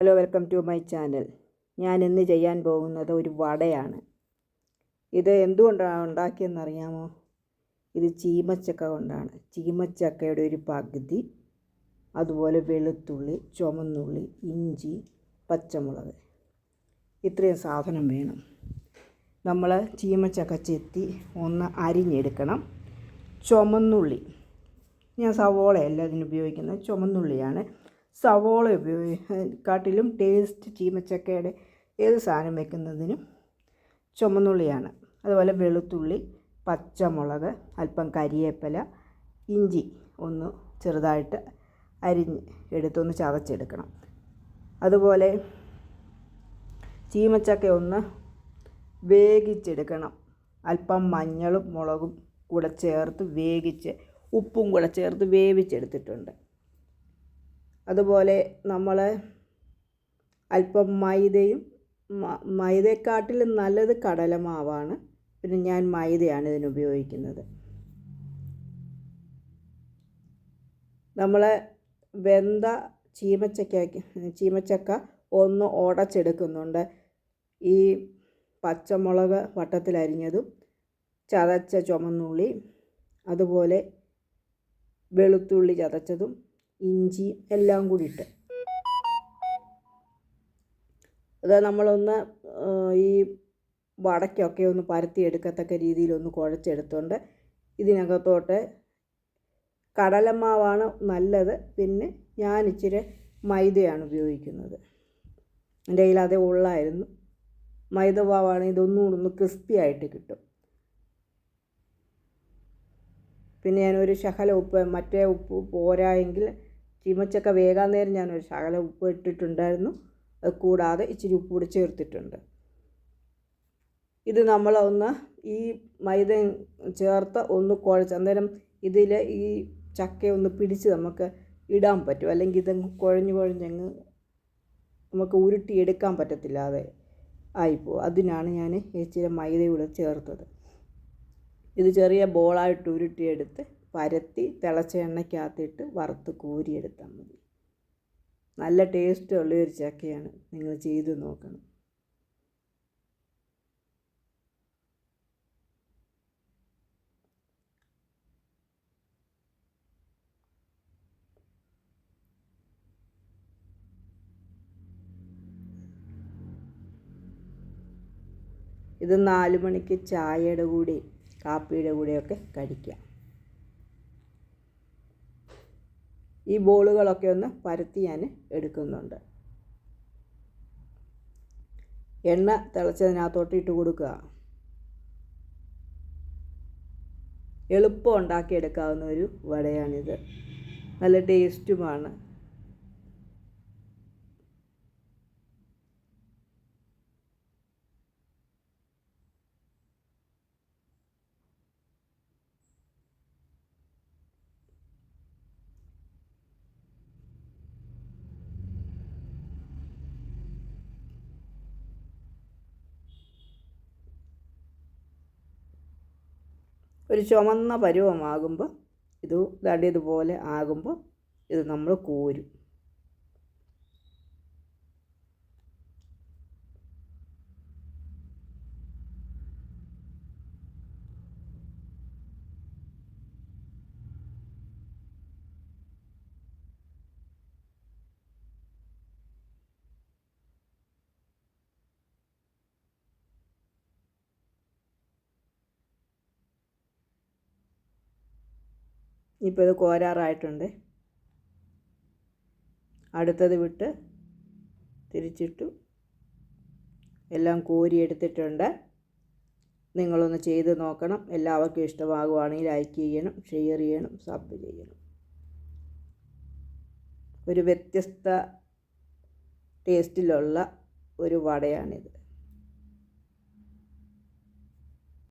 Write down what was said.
Hello welcome to my channel ഞാൻ ഇന്ന് ചെയ്യാൻ പോകുന്നത് ഒരു വടയാണ്. ഇത് എന്തുകൊണ്ടാണ് ഉണ്ടാക്കിയെന്നറിയാമോ ഇത് ചീമച്ചക്ക കൊണ്ടാണ്. ചീമച്ചക്കയുടെ ഒരു പകുതി അതുപോലെ വെളുത്തുള്ളി ചുമന്നുള്ളി ഇഞ്ചി പച്ചമുളക്. ഇത്രയും സാധനം വേണം. നമ്മൾ ചീമച്ചക്ക ചെത്തി ഒന്ന് അരിഞ്ഞെടുക്കണം. ചുമന്നുള്ളി ഞാൻ സവോളയല്ല ഇതിന് ഉപയോഗിക്കുന്നത്. ചുമന്നുള്ളിയാണ് സവോള ഉപയോഗിക്കാട്ടിലും ടേസ്റ്റ് ചീമച്ചക്കയുടെ ഏത് സാധനം വെക്കുന്നതിനും ചുമന്നുള്ളിയാണ്. അതുപോലെ വെളുത്തുള്ളി പച്ചമുളക് അല്പം കരിയേപ്പില ഇഞ്ചി ഒന്ന് ചെറുതായിട്ട് അരിഞ്ഞ് എടുത്തൊന്ന് ചതച്ചെടുക്കണം. അതുപോലെ ചീമച്ചക്ക ഒന്ന് വേഗിച്ചെടുക്കണം അല്പം മഞ്ഞളും മുളകും കൂടെ ചേർത്ത് വേവിച്ച് ഉപ്പും കൂടെ ചേർത്ത് വേവിച്ചെടുത്തിട്ടുണ്ട്. അതുപോലെ നമ്മൾ അല്പം മൈദയും മൈദയെക്കാട്ടിലും നല്ലത് കടലമാവാണ്. പിന്നെ ഞാൻ മൈദയാണ് ഇതിന് ഉപയോഗിക്കുന്നത്. നമ്മൾ വെന്ത ചീമച്ചക്ക ചീമച്ചക്ക ഒന്ന് ഉടച്ചെടുക്കുന്നുണ്ട് ഈ പച്ചമുളക് വട്ടത്തിലരിഞ്ഞതും ചതച്ച ചുമന്നുള്ളി അതുപോലെ വെളുത്തുള്ളി ചതച്ചതും ഇഞ്ചി എല്ലാം കൂടി ഇട്ട് അത് നമ്മളൊന്ന് ഈ വടക്കൊക്കെ ഒന്ന് പരത്തി എടുക്കത്തക്ക രീതിയിലൊന്ന് കുഴച്ചെടുത്തുകൊണ്ട് ഇതിനകത്തോട്ട് കടലമാവാണ് നല്ലത്. പിന്നെ ഞാൻ ഇച്ചിരി മൈദയാണ് ഉപയോഗിക്കുന്നത്. എന്റെ കയ്യിൽ അതേ ഉള്ളായിരുന്നു. മൈദ മാവാണെങ്കിൽ ഇതൊന്നും കൂടെ ഒന്ന് ക്രിസ്പി ആയിട്ട് കിട്ടും. പിന്നെ ഞാനൊരു ശകല ഉപ്പ് മറ്റേ ഉപ്പ് പോരായെങ്കിൽ ചീമച്ചക്ക വേകാൻ നേരം ഞാനൊരു ശകലം ഉപ്പ് ഇട്ടിട്ടുണ്ടായിരുന്നു. അത് കൂടാതെ ഇച്ചിരി ഉപ്പ് കൂടി ചേർത്തിട്ടുണ്ട്. ഇത് നമ്മളൊന്ന് ഈ മൈദ ചേർത്ത് ഒന്ന് കുഴച്ച് അന്നേരം ഇതിൽ ഈ ചക്ക ഒന്ന് പിടിച്ച് നമുക്ക് ഇടാൻ പറ്റും. അല്ലെങ്കിൽ ഇതങ്ങ് കുഴഞ്ഞ് കുഴഞ്ഞങ്ങ് നമുക്ക് ഉരുട്ടി എടുക്കാൻ പറ്റത്തില്ലാതെ ആയിപ്പോ അതിനാണ് ഞാൻ ഇച്ചിരി മൈദ കൂടെ ചേർത്തത്. ഇത് ചെറിയ ബോളായിട്ട് ഉരുട്ടിയെടുത്ത് പരത്തി തിളച്ച എണ്ണയ്ക്കകത്തിട്ട് വറുത്ത് കോരിയെടുത്താൽ മതി. നല്ല ടേസ്റ്റുള്ള ഒരു ചക്കയാണ് നിങ്ങൾ ചെയ്ത് നോക്കണം. ഇത് നാല് മണിക്ക് ചായയുടെ കൂടെ കാപ്പിയുടെ കൂടെയൊക്കെ കഴിക്കാം ഈ ബോളുകളൊക്കെ ഒന്ന് പരത്തി ഞാൻ എടുക്കുന്നുണ്ട്. എണ്ണ തിളച്ചതിനകത്തോട്ട് ഇട്ട് കൊടുക്കുക. എളുപ്പം ഉണ്ടാക്കിയെടുക്കാവുന്ന ഒരു വടയാണിത്. നല്ല ടേസ്റ്റുമാണ്. ഒരു ചുമന്ന പരുവമാകുമ്പോൾ ഇത് ദടി ഇതുപോലെ ആകുമ്പോൾ ഇത് നമ്മൾ കോരും. ഇപ്പോൾ ഇത് കോരാറായിട്ടുണ്ട്. അടുത്തത് വിട്ട് തിരിച്ചിട്ടു എല്ലാം കോരിയെടുത്തിട്ടുണ്ട്. നിങ്ങളൊന്ന് ചെയ്ത് നോക്കണം. എല്ലാവർക്കും ഇഷ്ടമാകുവാണെങ്കിൽ ലൈക്ക് ചെയ്യണം ഷെയർ ചെയ്യണം സബ് ചെയ്യണം. ഒരു വ്യത്യസ്ത ടേസ്റ്റിലുള്ള ഒരു വടയാണിത്.